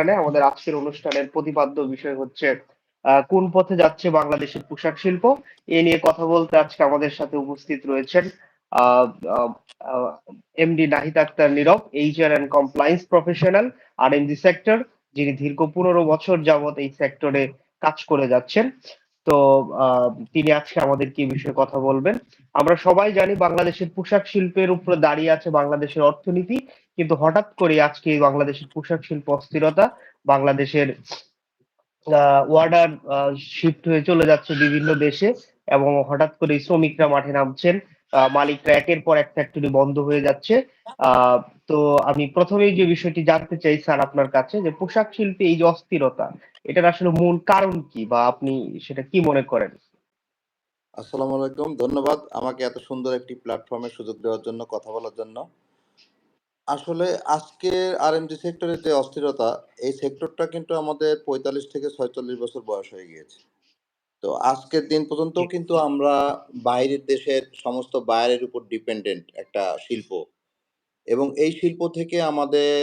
অনুষ্ঠানে, আমাদের আজকের অনুষ্ঠানের প্রতিপাদ্য বিষয় হচ্ছে কোন পথে যাচ্ছে বাংলাদেশের পোশাক শিল্প? এ নিয়ে কথা বলতে আজকে আমাদের সাথে উপস্থিত রয়েছেন MD Nahid Akter Nirob HR and compliance professional R M sector, যিনি দীর্ঘ পনেরো বছর যাবত এই সেক্টরে কাজ করে যাচ্ছেন। তো তিনি আজকে আমাদেরকে এই বিষয়ে কথা বলবেন। আমরা সবাই জানি বাংলাদেশের পোশাক শিল্পের উপরে দাঁড়িয়ে আছে বাংলাদেশের অর্থনীতি। কিন্তু হঠাৎ করে আজকে বাংলাদেশের পোশাক শিল্প অস্থিরতা, বাংলাদেশের ওয়ার্ডার শিফট হয়ে চলে যাচ্ছে বিভিন্ন দেশে এবং হঠাৎ করে শ্রমিকরা মাঠে নামছেন মালিকরা একের পর এক ফ্যাক্টরি বন্ধ হয়ে যাচ্ছে। তো আমি প্রথমেই যে বিষয়টি জানতে চাই স্যার আপনার কাছে যে পোশাক শিল্পে এই যে অস্থিরতা, এটার আসলে মূল কারণ কি বা আপনি সেটা কি মনে করেন? আসসালামু আলাইকুম, ধন্যবাদ আমাকে এত সুন্দর একটি প্ল্যাটফর্মে সুযোগ দেওয়ার জন্য, কথা বলার জন্য। আসলে আজকে আরএমজি সেক্টরের যে অস্থিরতা এই সেক্টরটা কিন্তু আমাদের পঁয়তাল্লিশ থেকে ছয়চল্লিশ বছর বয়স হয়ে গিয়েছে। তো আজকের দিন পর্যন্ত কিন্তু আমরা বাইরের দেশের সমস্ত বাইরের উপর ডিপেন্ডেন্ট একটা শিল্প। এবং এই শিল্প থেকে আমাদের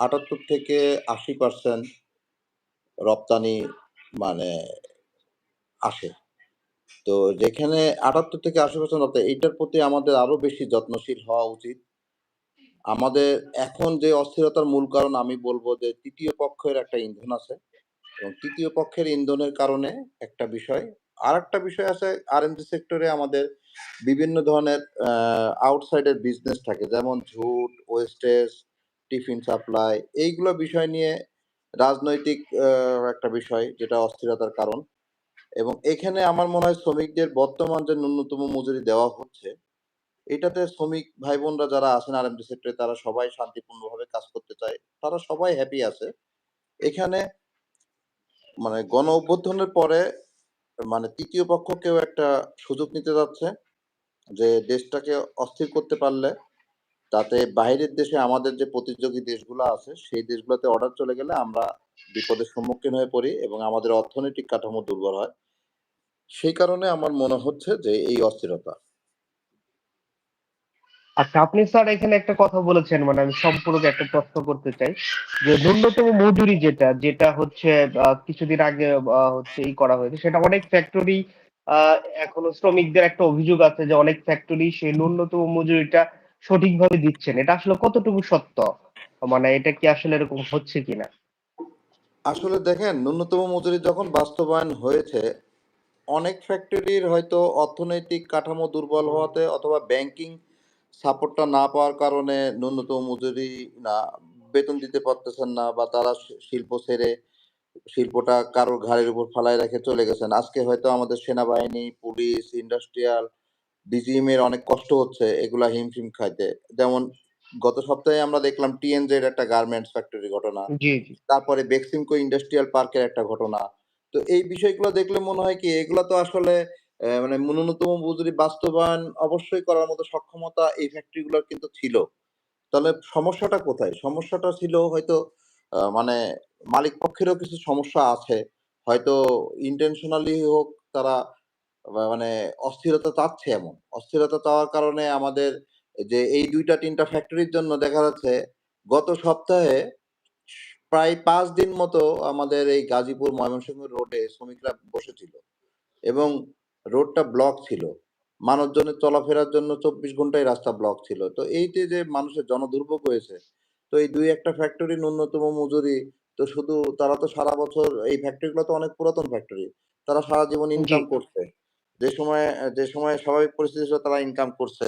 আটাত্তর থেকে আশি পার্সেন্ট রপ্তানি মানে আসে। তো যেখানে আটাত্তর থেকে আশি পার্সেন্ট রপ্তানি এইটার প্রতি আমাদের আরও বেশি যত্নশীল হওয়া উচিত। আমাদের এখন যে অস্থিরতার মূল কারণ, আমি বলব যে তৃতীয় পক্ষের একটা ইন্ধন আছে। এবং তৃতীয় পক্ষের ইন্ধনের কারণে একটা বিষয় আর একটা বিষয় আছে আরএমজি সেক্টরে আমাদের বিভিন্ন ধরনের আউটসাইডের বিজনেস থাকে, যেমন ঝুট ওয়েস্টেজ টিফিন সাপ্লাই এইগুলো বিষয় নিয়ে রাজনৈতিক একটা বিষয় যেটা অস্থিরতার কারণ। এবং এখানে আমার মনে হয় শ্রমিকদের বর্তমান যে ন্যূনতম মজুরি দেওয়া হচ্ছে এটাতে শ্রমিক ভাই বোনরা যারা আছেন আরএমডি সেক্টরে তারা সবাই শান্তিপূর্ণভাবে কাজ করতে চায়। তারা সবাই হ্যাপি আছে। এখানে মানে গণ অভ্যুত্থানের পরে মানে তৃতীয় পক্ষ কেউ একটা সুযোগ নিতে যাচ্ছে যে দেশটাকে অস্থির করতে পারলে, তাতে বাইরের দেশে আমাদের যে প্রতিযোগী দেশগুলো আছে, সেই দেশগুলোতে অর্ডার চলে গেলে আমরা বিপদের সম্মুখীন হয়ে পড়ি এবং আমাদের অর্থনৈতিক কাঠামো দুর্বল হয়। সেই কারণে আমার মনে হচ্ছে যে এই অস্থিরতা। আচ্ছা আপনি স্যার এখানে একটা কথা বলেছেন মানে আমি সম্পূর্ণ একটা প্রশ্ন করতে চাই। যে ন্যূনতম মজুরি যেটা যেটা হচ্ছে কিছুদিন আগে হচ্ছে ই করা হয়েছে, সেটা অনেক ফ্যাক্টরি এখনও শ্রমিকদের একটা অভিযোগ আছে যে অনেক ফ্যাক্টরি সেই ন্যূনতম মজুরিটা সঠিকভাবে দিচ্ছেন। এটা আসলে কতটুকু সত্য? মানে এটা কি আসলে এরকম হচ্ছে কিনা? আসলে দেখেন, ন্যূনতম মজুরি যখন বাস্তবায়ন হয়েছে, অনেক ফ্যাক্টরির হয়তো অর্থনৈতিক কাঠামো দুর্বল হওয়াতে অথবা ব্যাংকিং সাপোর্টটা না পাওয়ার কারণে ন্যূনতম মজুরি না বেতন দিতে পারতেছেন না বা তারা শিল্প ছেড়ে শিল্পটা কারোর ঘাড়ের উপর ফালায় রেখে চলে গেছেন। আজকে হয়তো আমাদের সেনাবাহিনী পুলিশ ইন্ডাস্ট্রিয়াল ডিজিএম এর অনেক কষ্ট হচ্ছে এগুলা হিমশিম খাইতে। যেমন গত সপ্তাহে আমরা দেখলাম টিএনজেড একটা গার্মেন্টস ফ্যাক্টরি ঘটনা। তারপরে বেক্সিমকো ইন্ডাস্ট্রিয়াল পার্কের একটা ঘটনা। তো এই বিষয়গুলো দেখলে মনে হয় কি এগুলো তো আসলে মানে ন্যূনতম মজুরি বাস্তবায়ন অবশ্যই করার মতো সক্ষমতা এই ফ্যাক্টরিগুলোর কিন্তু ছিল। তাহলে সমস্যাটা কোথায়? সমস্যাটা ছিল হয়তো মানে মালিক পক্ষেরও কিছু সমস্যা আছে। হয়তো ইন্টেনশনালি হোক তারা মানে অস্থিরতা চাচ্ছে এমন। অস্থিরতা চাওয়ার কারণে আমাদের যে এই দুইটা, তিনটা ফ্যাক্টরির জন্য দেখা যাচ্ছে, গত সপ্তাহে প্রায় পাঁচ দিন মতো আমাদের এই গাজীপুর ময়মনসিংহ রোডে শ্রমিকরা বসেছিল। এবং রোডটা ব্লক ছিল। মানুষজনের চলাফেরার জন্য চব্বিশ ঘন্টাই রাস্তা ব্লক ছিল। তো এইতে যে মানুষের জনদুর্ভোগ হয়েছে তো এই দুই একটা ফ্যাক্টরি ন্যূনতম মজুরি তো শুধু তারা তো সারা বছর এই ফ্যাক্টরিগুলো তো অনেক পুরাতন ফ্যাক্টরি তারা সারা জীবন ইনকাম করছে। যে সময় যে সময় স্বাভাবিক পরিস্থিতি ছিল তারা ইনকাম করছে।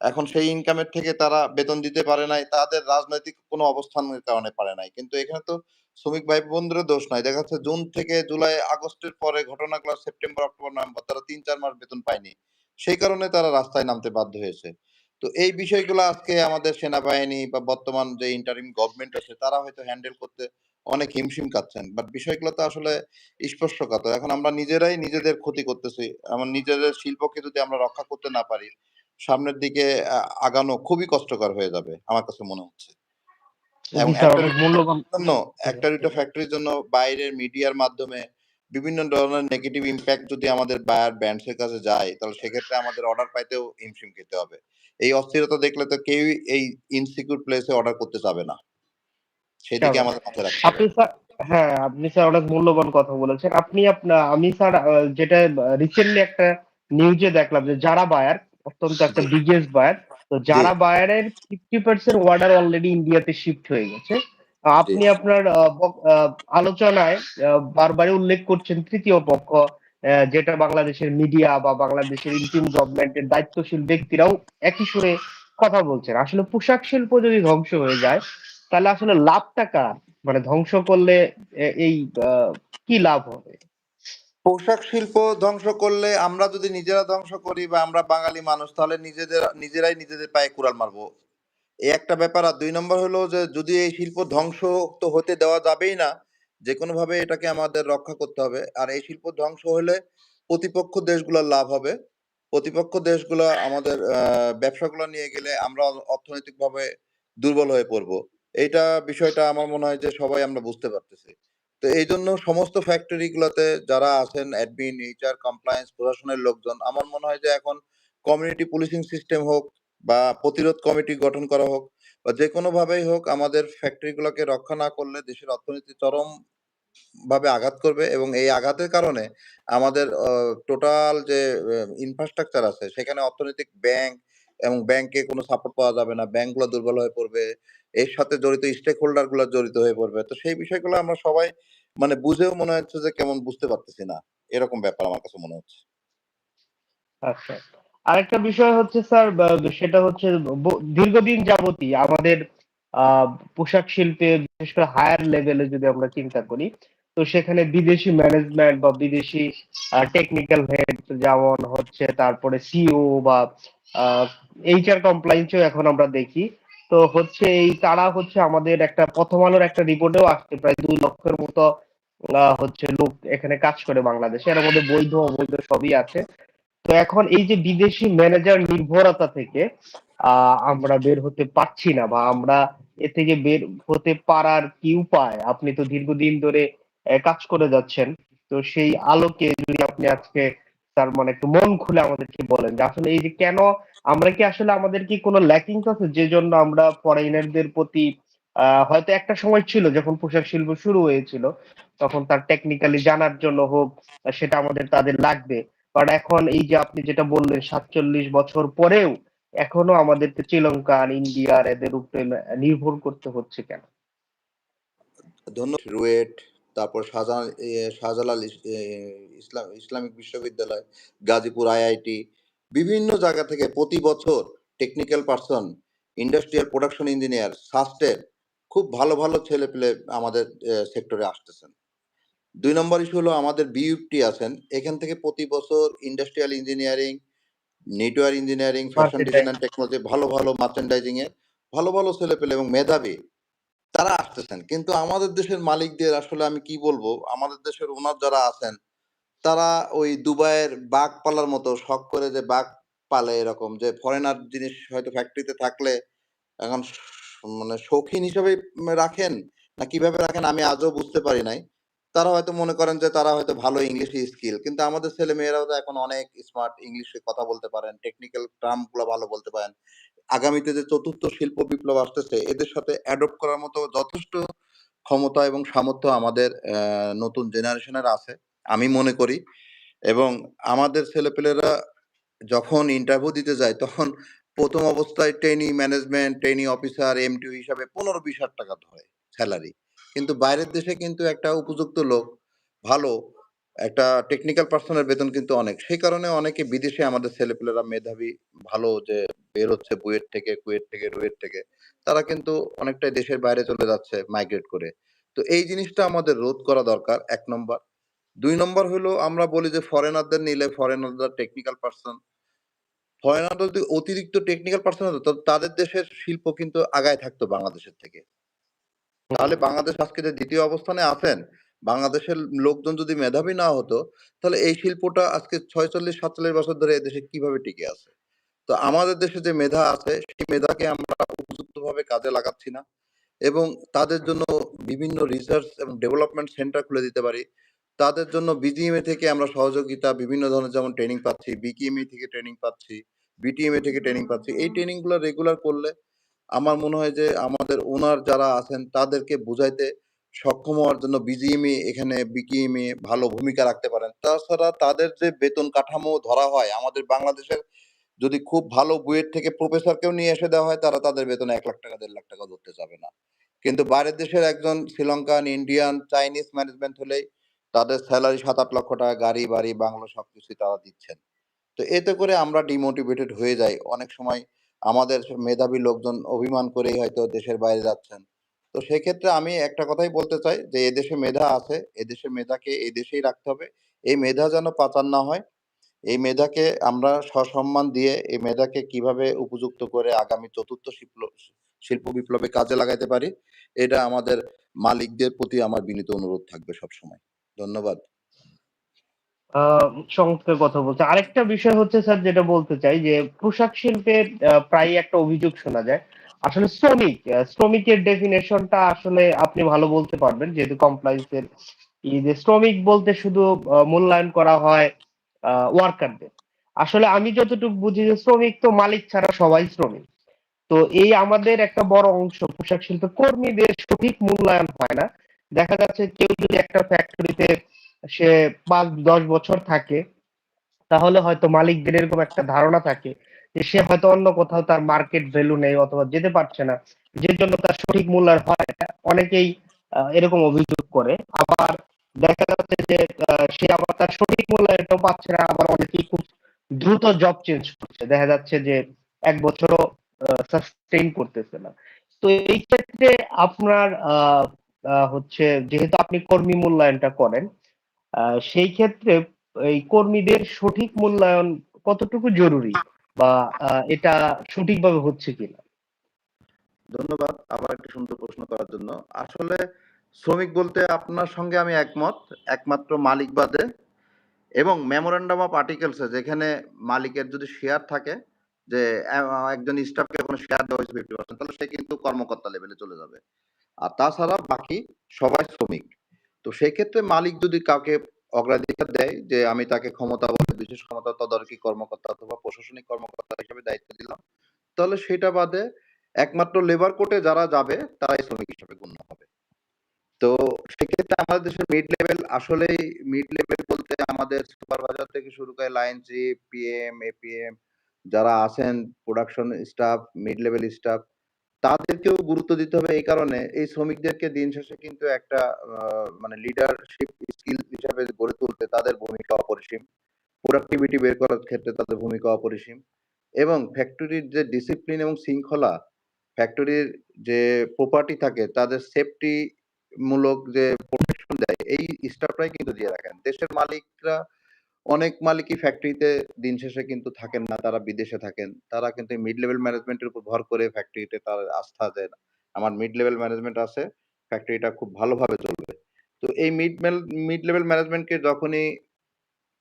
এখন সেই ইনকামের থেকে তারা বেতন দিতে পারে নাই তাদের রাজনৈতিক কোনো অবস্থানের কারণে পারে নাই। কিন্তু এখানে তো শ্রমিক ভাই বোনদেরও দোষ নাই। দেখা যাচ্ছে জুন থেকে জুলাই, আগস্টের পরে ঘটনাগুলো সেপ্টেম্বর, অক্টোবর, নভেম্বর তারা তিন, চার মাস বেতন পায়নি। সেই কারণে তারা রাস্তায় নামতে বাধ্য হয়েছে। তো এই বিষয়গুলো আজকে আমাদের সেনাবাহিনী বা বর্তমান যে ইন্টারিম গভর্নমেন্ট আছে, তারা হয়তো হ্যান্ডেল করতে অনেক হিমশিম খাচ্ছেন। বাট বিষয়গুলো তো আসলে স্পষ্টকাত এখন আমরা নিজেরাই নিজেদের ক্ষতি করতেছি। আমার নিজেদের শিল্পকে যদি আমরা রক্ষা করতে না পারি, সামনের দিকে আগানো খুবই কষ্টকর হয়ে যাবে, আমার কাছে মনে হচ্ছে। এবং একটা দুটো ফ্যাক্টরির জন্য বাইরের মিডিয়ার মাধ্যমে বিভিন্ন ধরনের নেগেটিভ ইম্প্যাক্ট যদি আমাদের বায়ার কাছে যায় তাহলে সেক্ষেত্রে আমাদের অর্ডার পাইতেও হিমশিম খেতে হবে এই অস্থিরতা দেখলে তো কেউই এই ইনসিকিউর প্লেসে অর্ডার করতে চাবে না সেদিকে আমাদের মাথায় রাখতে আপনি স্যার হ্যাঁ, আপনি স্যার অনেক মূল্যবান কথা বলেছেন। আপনি আমি স্যার যেটা রিসেন্টলি একটা নিউজে দেখলাম যে যারা বায়ার অত্যন্ত একটা। Biggest buyer. তো যারা বায়ারের 50% অর্ডার অলরেডি ইন্ডিয়াতে শিফট হয়ে গেছে। আপনি আপনার আলোচনায় বারবারই উল্লেখ করছেন তৃতীয় পক্ষ যেটা বাংলাদেশের মিডিয়া বা বাংলাদেশের ইন্টিম গভর্নমেন্টের দায়িত্বশীল ব্যক্তিরাও একই সুরে কথা বলছেন। আসলে পোশাক শিল্প যদি ধ্বংস হয়ে যায়, তাহলে আসলে লাভটা কার? মানে ধ্বংস করলে এই কি লাভ হবে? পোশাক শিল্প ধ্বংস করলে আমরা যদি নিজেরা ধ্বংস করি বা আমরা বাঙালি মানুষ, তাহলে নিজেদের, নিজেরাই নিজেদের পায়ে কুড়াল মারবো। এই একটা ব্যাপার। আর ২ নম্বর হলো যে, যদি এই শিল্প ধ্বংস তো হতে দেওয়া যাবেই না। যেকোনোভাবে এটাকে আমাদের রক্ষা করতে হবে। আর এই শিল্প ধ্বংস হলে প্রতিপক্ষ দেশগুলার লাভ হবে। প্রতিপক্ষ দেশগুলা আমাদের ব্যবসাগুলা নিয়ে গেলে আমরা অর্থনৈতিকভাবে দুর্বল হয়ে পড়ব। এইটা বিষয়টা আমার মনে হয় যে সবাই আমরা বুঝতে পারতেছি। তো এই জন্য সমস্ত ফ্যাক্টরি গুলাতে যারা আছেন অ্যাডমিন, এইচআর, কমপ্লায়েন্স, প্রশাসনের লোকজন আমার মনে হয় যে এখন কমিউনিটি পুলিশিং সিস্টেম হোক বা প্রতিরোধ কমিটি গঠন করা হোক বা যেকোনোভাবেই হোক আমাদের ফ্যাক্টরি গুলাকে রক্ষা না করলে দেশের অর্থনীতি চরম ভাবে আঘাত করবে এবং এই আঘাতের কারণে আমাদের টোটাল যে ইনফ্রাস্ট্রাকচার আছে সেখানে অর্থনৈতিক ব্যাংক এবং ব্যাংকে কোনো সাপোর্ট পাওয়া যাবে না। ব্যাংকগুলা দুর্বল হয়ে পড়বে। এর সাথে জড়িত স্টেক হোল্ডারগুলা জড়িত হয়ে পড়বে। তো সেই বিষয়গুলো আমরা সবাই মানে বুঝেও মনে হচ্ছে যে কেমন বুঝতে পারতেছি না। এরকম ব্যাপার আমার কাছে মনে হচ্ছে। আচ্ছা। আরেকটা বিষয় হচ্ছে স্যার সেটা হচ্ছে দীর্ঘদিন যাবতই আমাদের পোশাক শিল্পে বিশেষ করে হায়ার লেভেলে যদি আমরা চিন্তা করি, তো সেখানে বিদেশি ম্যানেজমেন্ট বা বিদেশি টেকনিক্যাল হেড যেমন হচ্ছে তারপরে সিও বা আ এইচআর কমপ্লায়েন্স ও এখন আমরা দেখি। তো হচ্ছে এই তারা হচ্ছে আমাদের একটা প্রথম আলোর একটা রিপোর্টেও আসছে, প্রায় ২ লক্ষের মতো হচ্ছে লোক এখানে কাজ করে বাংলাদেশে। এর মধ্যে বৈধ, অবৈধ সবই আছে। তো এখন এই যে বিদেশি ম্যানেজার নির্ভরতা থেকে আমরা বের হতে পারছি না বা আমরা এ থেকে বের হতে পারার কি উপায়? আপনি তো দীর্ঘদিন ধরে কাজ করে যাচ্ছেন। তো সেই আলোকে যদি আপনি আজকে, তার মানে একটু মন খুলে আমাদেরকে বলেন যে আসলে এই যে কেন আমরা কি আসলে আমাদের কি কোনো ল্যাকিংস আছে যেজন্য আমরা ফরেইনারদের প্রতি হয়তো একটা সময় ছিল যখন পোশাক শিল্প শুরু হয়েছিল, তখন তার টেকনিক্যালি জানার জন্য হোক সেটা আমাদের তাদের লাগবে। বাট এখন এই যে আপনি যেটা বললেন ৪৭ বছর পরেও এখনও আমাদেরকে শ্রীলঙ্কান, ইন্ডিয়ার এদের উপরে নির্ভর করতে হচ্ছে কেন? রুয়েট, তারপর শাহজালাল ইসলাম ইসলামিক বিশ্ববিদ্যালয়, গাজীপুর আইআইটি বিভিন্ন জায়গা থেকে প্রতি বছর technical person, industrial production engineer, সাস্টের খুব ভালো, ভালো ছেলেপেলে আমাদের সেক্টরে আসতেছেন। ২ নম্বর ইস্যু হলো আমাদের বিইউটি আছেন। এখান থেকে প্রতি বছর industrial engineering, knitwear engineering, fashion design and technology ভালো, ভালো মার্চেন্ডাইজিং এ ভালো, ভালো ছেলেপেলে এবং মেধাবী তারা আসতেছেন। কিন্তু আমাদের দেশের মালিকদের আসলে আমি কি বলব? আমাদের দেশের ওনার যারা আছেন, তারা ওই দুবাইয়ের বাঘ পালার মতো শখ করে যে বাঘ পালে এরকম, যে ফরেনার জিনিস হয়তো ফ্যাক্টরিতে থাকলে এখন মানে শৌখিন হিসেবে রাখেন না কীভাবে রাখেন আমি আজও বুঝতে পারি নাই। তারা হয়তো মনে করেন যে তারা হয়তো ভালো ইংলিশে স্কিল। কিন্তু আমাদের ছেলে মেয়েরাও তো এখন অনেক স্মার্ট ইংলিশে কথা বলতে পারেন। টেকনিক্যাল টার্মগুলা ভালো বলতে পারেন। আগামীতে যে চতুর্থ শিল্প বিপ্লব আসতেছে, এদের সাথে অ্যাডপ্ট করার মতো যথেষ্ট ক্ষমতা এবং সামর্থ্য আমাদের নতুন জেনারেশনের আছে। আমি মনে করি এবং আমাদের ছেলেপেলেরা যখন ইন্টারভিউ দিতে যায় তখন প্রথম অবস্থায় trainee management, trainee officer, MTO হিসাবে পনেরো বিশ হাজার টাকা ধরে স্যালারি কিন্তু বাইরের দেশে কিন্তু একটা উপযুক্ত লোক ভালো একটা টেকনিক্যাল পার্সনের বেতন কিন্তু অনেক। সেই কারণে অনেকে বিদেশে আমাদের ছেলেপেলেরা মেধাবী ভালো যে বের হচ্ছে বুয়েট থেকে, কুয়েট থেকে, রুয়েট থেকে। তারা কিন্তু অনেকটাই দেশের বাইরে চলে যাচ্ছে মাইগ্রেট করে। তো এই জিনিসটা আমাদের রোধ করা দরকার এক নম্বর। ২ নম্বর হলো আমরা বলি যে ফরেনারদের নিলে ফরেনাররা টেকনিক্যাল পারসন। ফরেনাররা যদি অতিরিক্ত টেকনিক্যাল পারসন হতো তাদের দেশের শিল্প কিন্তু আগায় থাকতো বাংলাদেশের থেকে। তাহলে বাংলাদেশ আজকে যে ২য় অবস্থানে আছেন, বাংলাদেশের লোকজন যদি মেধাবী না হতো, তাহলে এই শিল্পটা আজকে ৪৬-৪৭ বছর ধরে এদেশে কীভাবে টিকে আছে? তো আমাদের দেশে যে মেধা আছে সেই মেধাকে আমরা উপযুক্তভাবে কাজে লাগাচ্ছি না এবং তাদের জন্য বিভিন্ন রিসার্চ এবং ডেভেলপমেন্ট সেন্টার খুলে দিতে পারি। তাদের জন্য বিজিএমএ থেকে আমরা সহযোগিতা বিভিন্ন ধরনের যেমন ট্রেনিং পাচ্ছি, বিকিএমই থেকে ট্রেনিং পাচ্ছি, বিটিএমএ থেকে ট্রেনিং পাচ্ছি। এই ট্রেনিংগুলা রেগুলার করলে আমার মনে হয় যে আমাদের ওনার যারা আছেন তাদেরকে বুঝাইতে সক্ষম হওয়ার জন্য বিজিএমই এখানে বিকিএমই ভালো ভূমিকা রাখতে পারেন। তাছাড়া তাদের যে বেতন কাঠামো ধরা হয় আমাদের বাংলাদেশের যদি খুব ভালো বুয়েট থেকে প্রফেসরকেও নিয়ে এসে দেওয়া হয় তারা তাদের বেতন এক লাখ টাকা দেড় লাখ টাকা ধরতে যাবে না। কিন্তু বাইরের দেশের একজন শ্রীলঙ্কান ইন্ডিয়ান চাইনিজ ম্যানেজমেন্ট হলেই তাদের স্যালারি সাত আট লক্ষ টাকা, গাড়ি, বাড়ি, বাংলা সবকিছুই তারা দিচ্ছেন। তো এতে করে আমরা ডিমোটিভেটেড হয়ে যাই। অনেক সময় আমাদের মেধাবী লোকজন অভিমান করেই হয়তো দেশের বাইরে যাচ্ছেন। তো সেক্ষেত্রে আমি একটা কথাই বলতে চাই যে এদেশে মেধা আছে এদেশের মেধাকে এই দেশেই রাখতে হবে। এই মেধা যেন পাচার না হয়, এই মেধাকে আমরা সসম্মান দিয়ে, এই মেধাকে কীভাবে উপযুক্ত করে আগামী চতুর্থ শিল্প শিল্প বিপ্লবে কাজে লাগাইতে পারি, এটা আমাদের মালিকদের প্রতি আমার বিনীত অনুরোধ থাকবে সবসময়। ধন্যবাদ। চমৎকার কথা বলছে। আরেকটা বিষয় হচ্ছে, স্যার, যেটা বলতে চাই যে, পোশাক শিল্পে প্রায় একটা অভিযোগ শোনা যায়। আসলে শ্রমিক শ্রমিকের ডেফিনেশনটা আসলে আপনি ভালো বলতে পারবেন, যেহেতু কমপ্লায়েন্সের এই যে শ্রমিক বলতে শুধু মূল্যায়ন করা হয় ওয়ার্কারদের আসলে আমি যতটুকু বুঝি যে, শ্রমিক তো মালিক ছাড়া সবাই শ্রমিক। তো এই আমাদের একটা বড় অংশ পোশাক শিল্প কর্মীদের সঠিক মূল্যায়ন হয় না। দেখা যাচ্ছে কেউ যদি একটা ফ্যাক্টরিতে সে পাঁচ দশ বছর থাকে তাহলে হয়তো মালিকদের এরকম একটা ধারণা থাকে যে সে হয়তো অন্য কোথাও তার মার্কেট ভ্যালু নেই অথবা যেতে পারছে না। যে জন্য তার সঠিক মূল্যায়ন হয় অনেকেই এরকম অভিযোগ করে। আবার দেখা যাচ্ছে যে সে আবার তার সঠিক মূল্যায়নটাও পাচ্ছে না। আবার অনেকেই খুব দ্রুত জব চেঞ্জ করছে। দেখা যাচ্ছে যে এক বছরও সাস্টেইন করতেছে না। তো এই ক্ষেত্রে আপনার আহ, হচ্ছে যেহেতু আপনি কর্মী মূল্যায়নটা করেন সেই ক্ষেত্রে এই কর্মীদের সঠিক মূল্যায়ন কতটুকু জরুরি বা এটা সঠিকভাবে হচ্ছে কিনা? ধন্যবাদ আবার একটা সুন্দর প্রশ্ন করার জন্য। আসলে শ্রমিক বলতে আপনার সঙ্গে আমি একমত, একমাত্র মালিক বাদে এবং মেমোরেন্ডাম অফ আর্টিকেলসে যেখানে মালিকের যদি শেয়ার থাকে, যে একজন স্টাফকে কোনো শেয়ার দেওয়া হয়েছে ফিফটি পার্সেন্ট তাহলে সে কিন্তু কর্মকর্তা লেভেলে চলে যাবে। আর তাছাড়া বাকি সবাই শ্রমিক। তো সেই ক্ষেত্রে মালিক যদি কাউকে অগ্রাধিকার দেয় যে আমি তাকে ক্ষমতা বলে বিশেষ ক্ষমতা তদারকি কর্মকর্তা অথবা প্রশাসনিক কর্মকর্তা হিসেবে দায়িত্ব দিলাম, তাহলে সেটা বাদে একমাত্র লেবার কোর্টে যারা যাবে তারাই শ্রমিক হিসেবে গণ্য হবে। তো সেক্ষেত্রে আমাদের দেশের মিড লেভেল আসলেই মিড লেভেল বলতে আমাদের সুপারভাইজার থেকে শুরু করে লাইন চিফ পিএম এপিএম যারা আছেন production staff mid level staff তাদেরকেও গুরুত্ব দিতে হবে এই কারণে। এই শ্রমিকদেরকে দিন শেষে কিন্তু একটা মানে লিডারশিপ স্কিল হিসাবে গড়ে তুলতে তাদের ভূমিকা অপরিসীম। প্রোডাক্টিভিটি বের করার ক্ষেত্রে তাদের ভূমিকা অপরিসীম। এবং ফ্যাক্টরির যে ডিসিপ্লিন এবং শৃঙ্খলা ফ্যাক্টরির যে প্রপার্টি থাকে, তাদের সেফটি মূলক যে প্রোটেকশন দেয়, এই স্টাফরাই কিন্তু দিয়ে রাখেন। দেশের মালিকরা অনেক মালিকই ফ্যাক্টরিতে দিন শেষে কিন্তু থাকেন না, তারা বিদেশে থাকেন। তারা কিন্তু মিড লেভেল ম্যানেজমেন্টের উপর ভর করে ফ্যাক্টরিতে তার আস্থা দেন আমার মিড লেভেল ম্যানেজমেন্ট আছে ফ্যাক্টরিটা খুব ভালোভাবে চলবে। তো এই মিড মিড লেভেল ম্যানেজমেন্টকে যখনই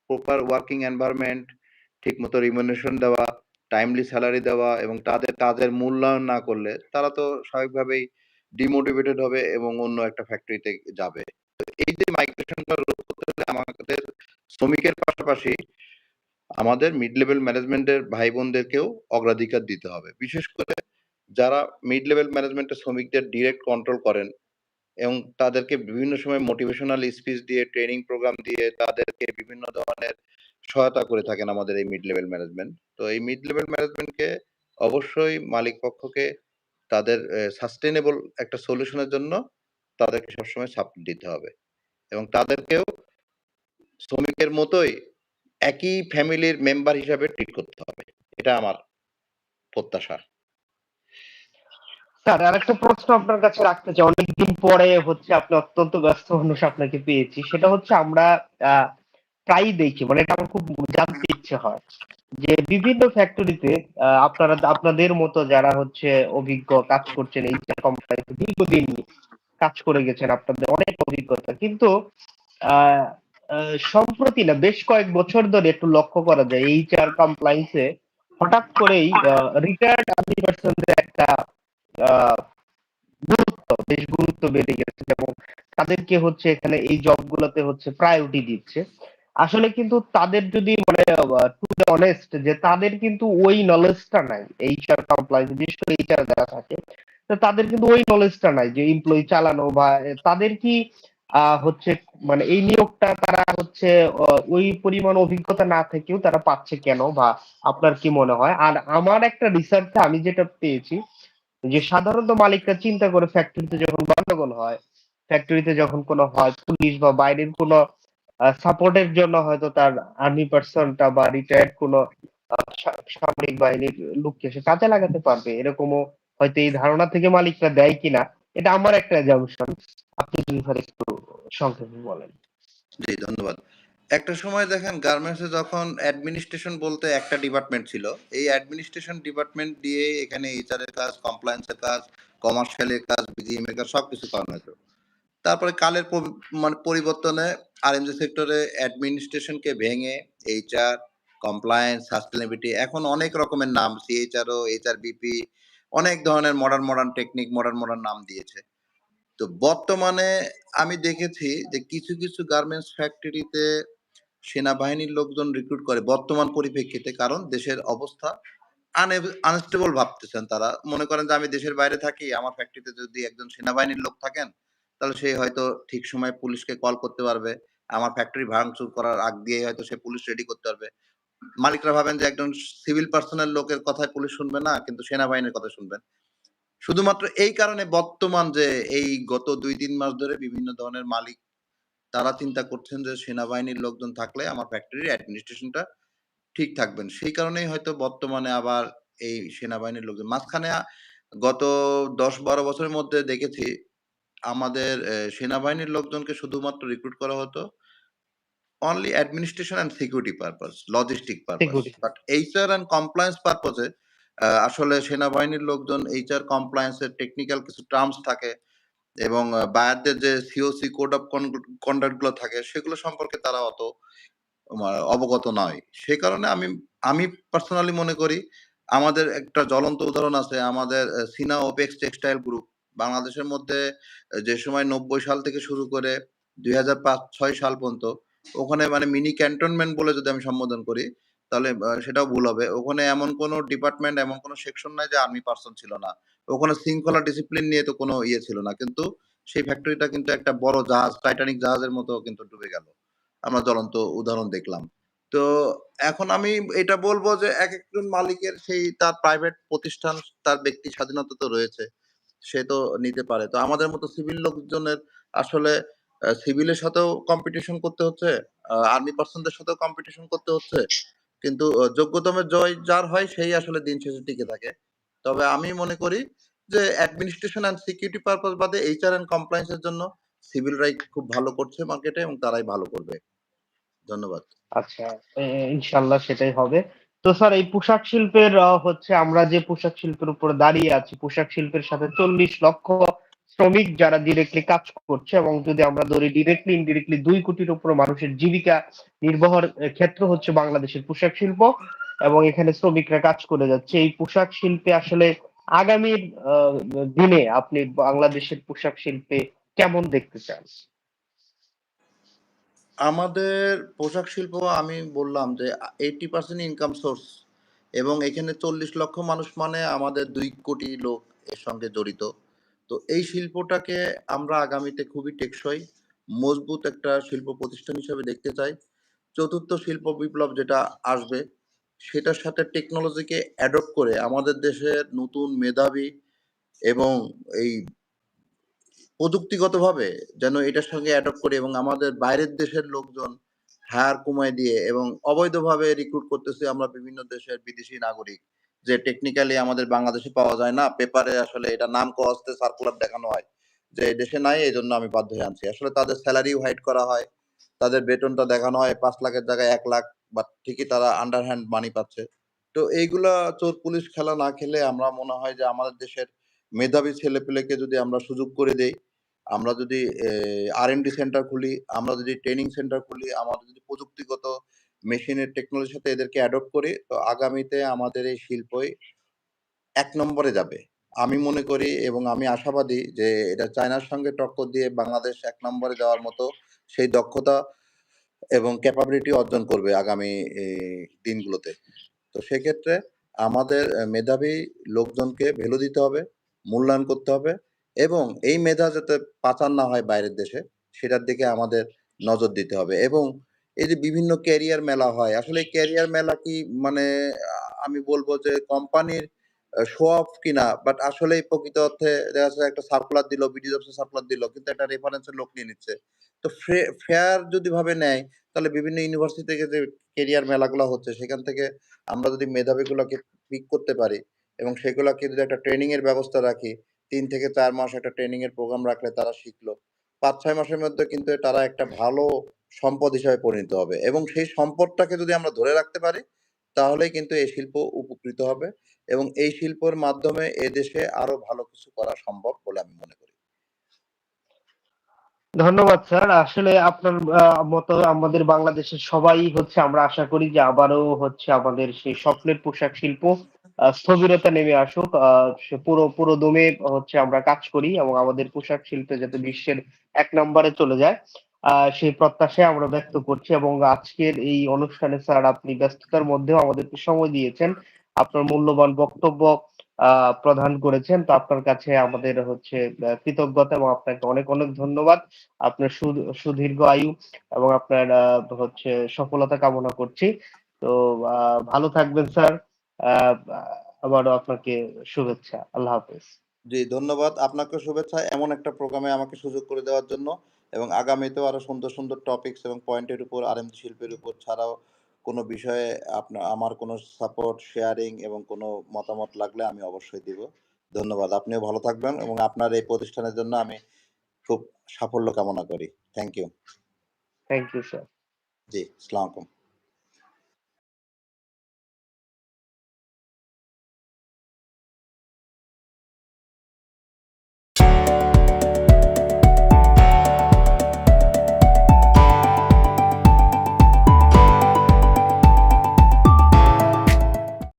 প্রপার ওয়ার্কিং এনভায়রনমেন্ট ঠিক মতো রিমুনারেশন দেওয়া টাইমলি স্যালারি দেওয়া এবং তাদের কাজের মূল্যায়ন না করলে, তারা তো স্বাভাবিকভাবেই ডিমোটিভেটেড হবে এবং অন্য একটা ফ্যাক্টরিতে যাবে। এই যে মাইগ্রেশনটা রোধ করতে হলে আমাদের শ্রমিকের পাশাপাশি আমাদের মিড লেভেল ম্যানেজমেন্টের ভাই বোনদেরকেও অগ্রাধিকার দিতে হবে। বিশেষ করে যারা মিড লেভেল ম্যানেজমেন্টের শ্রমিকদের ডিরেক্ট কন্ট্রোল করেন এবং তাদেরকে বিভিন্ন সময় মোটিভেশনাল স্পিচ দিয়ে ট্রেনিং প্রোগ্রাম দিয়ে তাদেরকে বিভিন্ন ধরনের সহায়তা করে থাকেন আমাদের এই মিড লেভেল ম্যানেজমেন্ট তো এই মিড লেভেল ম্যানেজমেন্টকে অবশ্যই মালিক পক্ষকে তাদের সাস্টেনেবল একটা সলিউশনের জন্য তাদেরকে সবসময় সাপোর্ট দিতে হবে এবং তাদেরকেও শ্রমিকের মতোই একই ফ্যামিলির মেম্বার হিসাবে ট্রিট করতে হবে। এটা আমার প্রত্যাশা। স্যার আরেকটা প্রশ্ন আপনার কাছে রাখতে চাই। অনেকদিন পরে হচ্ছে আপনি অত্যন্ত ব্যস্ত মানুষ আপনাকে পেয়েছি। সেটা হচ্ছে আমরা প্রায়ই দেখি মানে এটা আমার খুব জানতে ইচ্ছে হয় যে বিভিন্ন ফ্যাক্টরিতে আপনারা আপনাদের মতো যারা হচ্ছে অভিজ্ঞ কাজ করছেন এই কোম্পানিতে দীর্ঘদিন কাজ করে গেছেন আপনাদের অনেক অভিজ্ঞতা। কিন্তু আহ, সম্প্রতি না, বেশ কয়েক বছর ধরে একটু লক্ষ্য করা যায় এইচআর কমপ্লায়েন্সে হঠাৎ করেই রিটায়ার্ড আর্মি পার্সনদের একটা গুরুত্ব, বেশ গুরুত্ব বেড়ে গেছে এবং তাদেরকে হচ্ছে এখানে এই জব গুলোতে হচ্ছে প্রায়োরিটি দিচ্ছে। আসলে কিন্তু তাদের যদি মানে টু বি অনেস্ট যে তাদের কিন্তু ওই নলেজটা নাই এইচআর কমপ্লায়েন্স বিশেষ করে এইচআর যারা থাকে তাদের কিন্তু ওই নলেজটা নাই যে এমপ্লয়ি চালানো বা তাদের কি হচ্ছে মানে এই নিয়োগটা তারা হচ্ছে ওই পরিমাণ অভিজ্ঞতা না থেকেও তারা পাচ্ছে কেন বা আপনার কি মনে হয়? আর আমার একটা রিসার্চে আমি যেটা পেয়েছি, যে সাধারণত মালিকরা চিন্তা করে ফ্যাক্টরিতে যখন গন্ডগোল হয় ফ্যাক্টরিতে যখন কোনো হয়, পুলিশ বা বাইরের কোনো সাপোর্টের জন্য হয়তো তার আর্মি পার্সনটা বা রিটায়ার্ড কোনো সামরিক বাহিনীর লোককে সে কাজে লাগাতে পারবে, এরকমও হয়তো এই ধারণা থেকে মালিকরা দেয় কিনা, এটা আমার একটা অ্যাজাম্পশন আপনি যদি স্যার একটু সংক্ষেপে বলেন? জি, ধন্যবাদ। একটা সময় দেখেন গার্মেন্টসে যখন অ্যাডমিনিস্ট্রেশন বলতে একটা ডিপার্টমেন্ট ছিল, এই অ্যাডমিনিস্ট্রেশন ডিপার্টমেন্ট দিয়ে এখানে এইচআর এর কাজ কমপ্লায়েন্সের কাজ কমার্শিয়ালের কাজ বিজিএম এর কাজ, সবকিছু করানো হতো তারপরে কালের মানে পরিবর্তনে আর আরএমজি সেক্টরে অ্যাডমিনিস্ট্রেশনকে ভেঙে এইচআর কমপ্লায়েন্স সাস্টেনেবিলিটি এখন অনেক রকমের নাম সিএইচআরও এইচআর বিপি অনেক ধরনের modern modern technique modern modern নাম দিয়েছে। তো বর্তমানে আমি দেখেছি যে কিছু কিছু গার্মেন্টস ফ্যাক্টরিতে সেনাবাহিনীর লোকজন রিক্রুট করে বর্তমান পরিপ্রেক্ষিতে, কারণ দেশের অবস্থা আনস্টেবল ভাবতেছেন তারা। মনে করেন যে আমি দেশের বাইরে থাকি, আমার ফ্যাক্টরিতে যদি একজন সেনাবাহিনীর লোক থাকেন, তাহলে সে হয়তো ঠিক সময় পুলিশকে কল করতে পারবে। আমার ফ্যাক্টরি ভাঙচুর করার আগ দিয়ে হয়তো সে পুলিশ রেডি করতে পারবে। মালিকরা ভাবেন যে একজন সিভিল পার্সনের লোকের কথায় পুলিশ শুনবে না, কিন্তু সেনাবাহিনীর কথা শুনবেন। শুধুমাত্র এই কারণে বর্তমান যে এই গত দুই তিন মাস ধরে বিভিন্ন ধরনের মালিক তারা চিন্তা করছেন যে সেনাবাহিনীর লোকজন থাকলে আমার ফ্যাক্টরির অ্যাডমিনিস্ট্রেশনটা ঠিক থাকবেন সেই কারণেই হয়তো বর্তমানে আবার এই সেনাবাহিনীর লোকজন। মাঝখানে গত দশ বারো বছরের মধ্যে দেখেছি আমাদের সেনাবাহিনীর লোকজনকে শুধুমাত্র রিক্রুট করা হতো only administration and security purpose logistic purpose. But HR and compliance পারপাসে আসলে সেনাবাহিনীর লোকজন এইচআর কমপ্লায়েন্সের টেকনিক্যাল কিছু টার্মস থাকে এবং বায়ারদের যে সিওসি কোড অফ কন্ডাক্টগুলো থাকে সেগুলো সম্পর্কে তারা অত অবগত নয়। সে কারণে আমি আমি পার্সোনালি মনে করি আমাদের একটা জ্বলন্ত উদাহরণ আছে আমাদের সিনা ওপেক্স টেক্সটাইল গ্রুপ বাংলাদেশের মধ্যে যে সময় নব্বই সাল থেকে শুরু করে দুই হাজার পাঁচ, ছয় সাল পর্যন্ত ওখানে মানে মিনি ক্যান্টনমেন্ট বলে যদি আমি সম্বোধন করি তাহলে সেটাও ভুল হবে। ওখানে এমন কোনো ডিপার্টমেন্ট এমন কোনো সেকশন নাই যে আর্মি পার্সন ছিল না। ওখানে শৃঙ্খলা ডিসিপ্লিন নিয়ে তো কোনো ইয়ে ছিল না। কিন্তু সেই ফ্যাক্টরিটা কিন্তু একটা বড় জাহাজ টাইটানিক জাহাজের মতো কিন্তু ডুবে গেল। আমরা জ্বলন্ত উদাহরণ দেখলাম। তো এখন আমি এটা বলব যে এক একজন মালিকের সেই তার প্রাইভেট প্রতিষ্ঠান, তার ব্যক্তি স্বাধীনতা তো রয়েছে, সে তো নিতে পারে। তো আমাদের মতো সিভিল লোকজনের আসলে সিভিলের সাথেও কম্পিটিশন করতে হচ্ছে আর্মি পার্সনদের সাথেও কম্পিটিশন করতে হচ্ছে। কিন্তু আহ, যোগ্যতমের জয় যার হয় সেই আসলে দিন শেষে টিকে থাকে। তবে আমি মনে করি যে অ্যাডমিনিস্ট্রেশন অ্যান্ড সিকিউরিটি পারপাস বাদে এইচআর অ্যান্ড কমপ্লায়েন্সের জন্য সিভিল রাইট খুব ভালো করছে মার্কেটে এবং তারাই ভালো করবে। ধন্যবাদ। আচ্ছা ইনশাল্লাহ সেটাই হবে। তো স্যার এই পোশাক শিল্পের হচ্ছে আমরা যে পোশাক শিল্পের উপর দাঁড়িয়ে আছি পোশাক শিল্পের সাথে চল্লিশ লক্ষ শ্রমিক যারা ডিরেক্টলি কাজ করছে এবং যদি আমরা ধরি ডিরেক্টলি ইনডিরেক্টলি দুই কোটির উপরে মানুষের জীবিকা নির্বাহর ক্ষেত্র হচ্ছে বাংলাদেশের পোশাক শিল্প এবং এখানে শ্রমিকরা কাজ করে যাচ্ছে। এই পোশাক শিল্পে আসলে আগামীর দিনে আপনি বাংলাদেশের পোশাক শিল্পে কেমন দেখতে চান? আমাদের পোশাক শিল্প, আমি বললাম যে এইটি পার্সেন্ট ইনকাম সোর্স এবং এখানে চল্লিশ লক্ষ মানুষ মানে আমাদের দুই কোটি লোক এর সঙ্গে জড়িত। তো এই শিল্পটাকে আমরা আগামীতে খুবই টেকসই, মজবুত একটা শিল্প প্রতিষ্ঠান হিসেবে দেখতে চাই। চতুর্থ শিল্প বিপ্লব যেটা আসবে, সেটার সাথে টেকনোলজিকে অ্যাডপ্ট করে আমাদের দেশের নতুন মেধাবী এবং এই প্রযুক্তিগতভাবে যেন এটার সঙ্গে অ্যাডপ্ট করি এবং আমাদের বাইরের দেশের লোকজন হায়ার কমায় দিয়ে এবং অবৈধভাবে রিক্রুট করতেছে আমরা বিভিন্ন দেশের বিদেশি নাগরিক। যে টেকনিক্যালি আমাদের বাংলাদেশে পাওয়া যায় না পেপারে আসলে এটা নাম কস্তে সার্কুলার দেখানো হয় যে দেশে নাই, এই জন্য আমি বাধ্য হয়ে আনছি। আসলে তাদের স্যালারিও হাইড করা হয়, তাদের বেতনটা দেখানো হয়, পাঁচ লাখের জায়গায় এক লাখ বা ঠিকই তারা আন্ডারহ্যান্ড মানি পাচ্ছে। তো এইগুলা চোর পুলিশ খেলা না খেলে আমরা মনে হয় যে আমাদের দেশের মেধাবী ছেলেপেলেকে যদি আমরা সুযোগ করে দেই, আমরা যদি আর এন ডি সেন্টার খুলি, আমরা যদি ট্রেনিং সেন্টার খুলি, আমাদের যদি প্রযুক্তিগত মেশিনের টেকনোলজির সাথে এদেরকে অ্যাডপ্ট করি তো আগামীতে আমাদের এই শিল্পই এক নম্বরে যাবে আমি মনে করি এবং আমি আশাবাদী যে এটা চায়নার সঙ্গে টক্কর দিয়ে বাংলাদেশ এক নম্বরে যাওয়ার মতো সেই দক্ষতা এবং ক্যাপাবিলিটি অর্জন করবে আগামী দিনগুলোতে। তো সেক্ষেত্রে আমাদের মেধাবী লোকজনকে ভ্যালু দিতে হবে, মূল্যায়ন করতে হবে এবং এই মেধা যাতে পাচার না হয় বাইরের দেশে, সেটার দিকে আমাদের নজর দিতে হবে এবং এই যে বিভিন্ন ক্যারিয়ার মেলা হয়, আসলে ক্যারিয়ার মেলা কি মানে আমি বলব যে কোম্পানির শো অফ কিনা, বাট আসলেই প্রকৃত অর্থে দেখা যাচ্ছে একটা সার্কুলার দিল, বিডিও অফিসে সার্কুলার দিল, কিন্তু একটা রেফারেন্সের লোক নিয়ে নিচ্ছে। তো ফেয়ার যদি ভাবে নেয়, তাহলে বিভিন্ন ইউনিভার্সিটি থেকে যে ক্যারিয়ার মেলাগুলো হচ্ছে, সেখান থেকে আমরা যদি মেধাবীগুলোকে পিক করতে পারি এবং সেগুলাকে যদি একটা ট্রেনিং এর ব্যবস্থা রাখি, তিন থেকে চার মাস একটা ট্রেনিং এর প্রোগ্রাম রাখলে তারা শিখলো। ৫-৬ মাসের মধ্যে কিন্তু তারা একটা ভালো সম্পদ হিসাবে পরিণত হবে এবং সেই সম্পদটাকে যদি আমরা ধরে রাখতে পারি, তাহলেই কিন্তু এই শিল্প উপকৃত হবে এবং এই শিল্পের মাধ্যমে এদেশে আরও ভালো কিছু করা সম্ভব বলে আমি মনে করি। ধন্যবাদ স্যার। আসলে আপনার মতো আমাদের বাংলাদেশের সবাই হচ্ছে আমরা আশা করি যে আবারও হচ্ছে আমাদের সেই স্বপ্নের পোশাক শিল্প স্থবিরতা নেমে আসুক। পুরো পুরো দমে হচ্ছে আমরা কাজ করি এবং আমাদের পোশাক শিল্পে যাতে বিশ্বের এক নম্বরে চলে যায়। সেই প্রত্যাশাই আমরা ব্যক্ত করছি এবং আজকের এই অনুষ্ঠানে স্যার আপনি ব্যস্ততার মধ্যেও আমাদেরকে সময় দিয়েছেন। আপনার মূল্যবান বক্তব্য প্রদান করেছেন। তো আপনার কাছে আমাদের হচ্ছে কৃতজ্ঞতা এবং আপনাকে অনেক, অনেক ধন্যবাদ। আপনার সুদীর্ঘ আয়ু এবং আপনার হচ্ছে সফলতা কামনা করছি। তো ভালো থাকবেন স্যার। আবারও আপনাকে শুভেচ্ছা। আল্লাহ হাফেজ। জি, ধন্যবাদ। আপনাকেও শুভেচ্ছা এমন একটা প্রোগ্রামে আমাকে সুযোগ করে দেওয়ার জন্য এবং আগামীতেও আরও সুন্দর, সুন্দর টপিকস এবং পয়েন্টের উপর আরএমজি শিল্পের উপর ছাড়াও কোনো বিষয়ে আপনার আমার কোনো সাপোর্ট, শেয়ারিং এবং কোনো মতামত লাগলে আমি অবশ্যই দিব। ধন্যবাদ। আপনিও ভালো থাকবেন এবং আপনার এই প্রতিষ্ঠানের জন্য আমি খুব সাফল্য কামনা করি। Thank you. Thank you sir. জি, আসসালামু আলাইকুম।